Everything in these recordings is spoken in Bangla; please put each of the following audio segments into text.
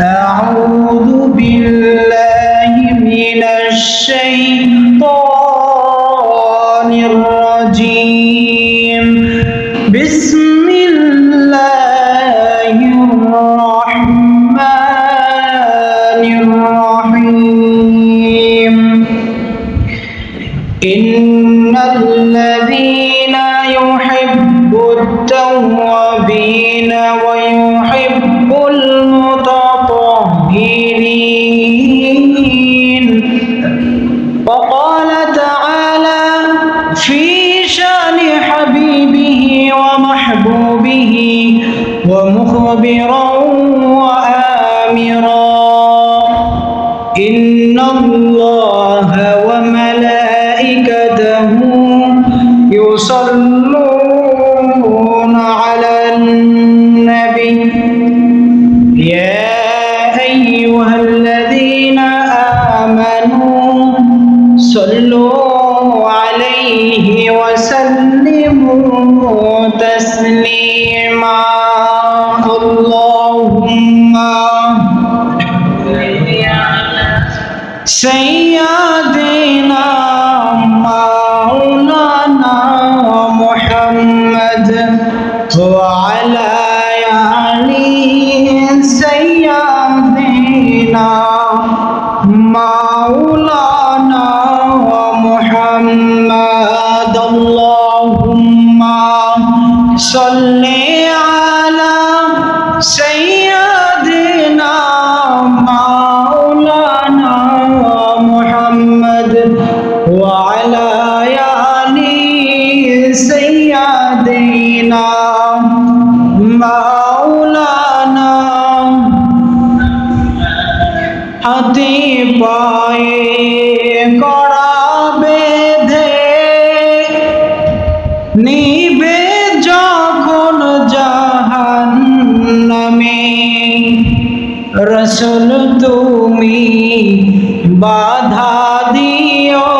أعوذ بالله وقال تعالى في شان حبيبه ومحبوبه ومخبرا وآمرا إن الله تسليما. اللهم سيدنا مولانا محمد وعلى آل سيدنا سيدنا مولانا হাতে পায়ে করা বেঁধে নিবে যখন জাহান নামে রসুল তুমি বাধা দিও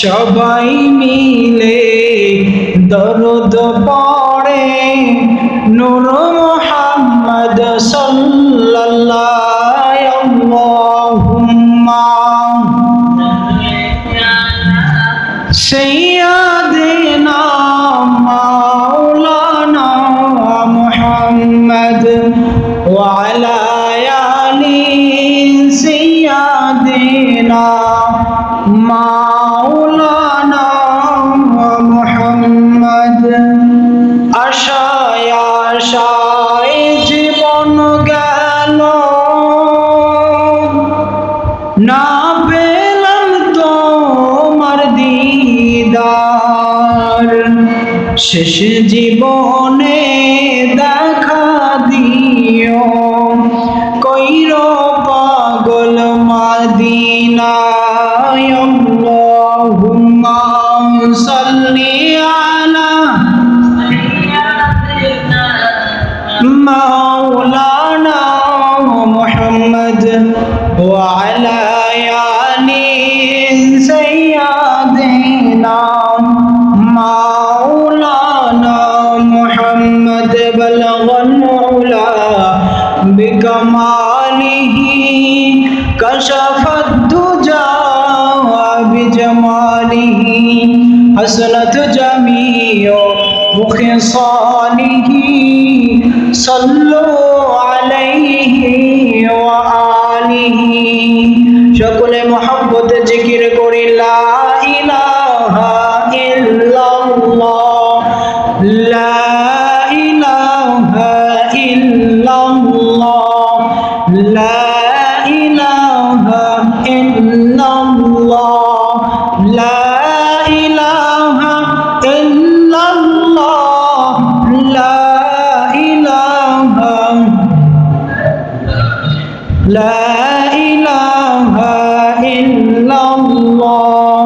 সবাই মিলে দরদ পড়ে। নূর মোহাম্মদ সাল্লাল্লাহুম্মা সাইয়্যিদিনা মাওলানা মুহাম্মদ ওয়া আলা আলি সাইয়্যিদিনা মাওলানা মোহাম্মদ। আশায় আশায় জীবন গেল। না পেলাম তোমার দিদার। শেষ জীবনে দেখা দিও। কইর পাগল মাদি بكماله كشف الدجى بجماله حسنت جميع خصاله صلوا عليه وآله সকলে মোহাম্মত জিকির করি লা ইলাহা ইল্লাল্লাহ লা ইলাহা لا إله إلا الله. لا إله إلا الله. لا إله لا إله إلا الله.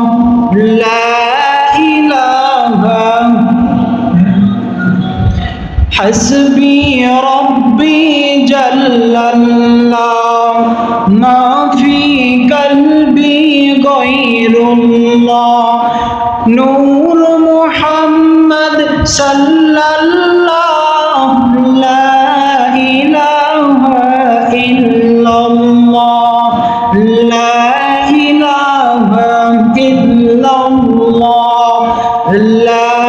لا إله حسبي ربي غير الله نور محمد صلى الله لا إله إلا الله لا إله إلا الله لا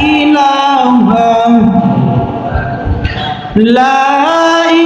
إله لا إله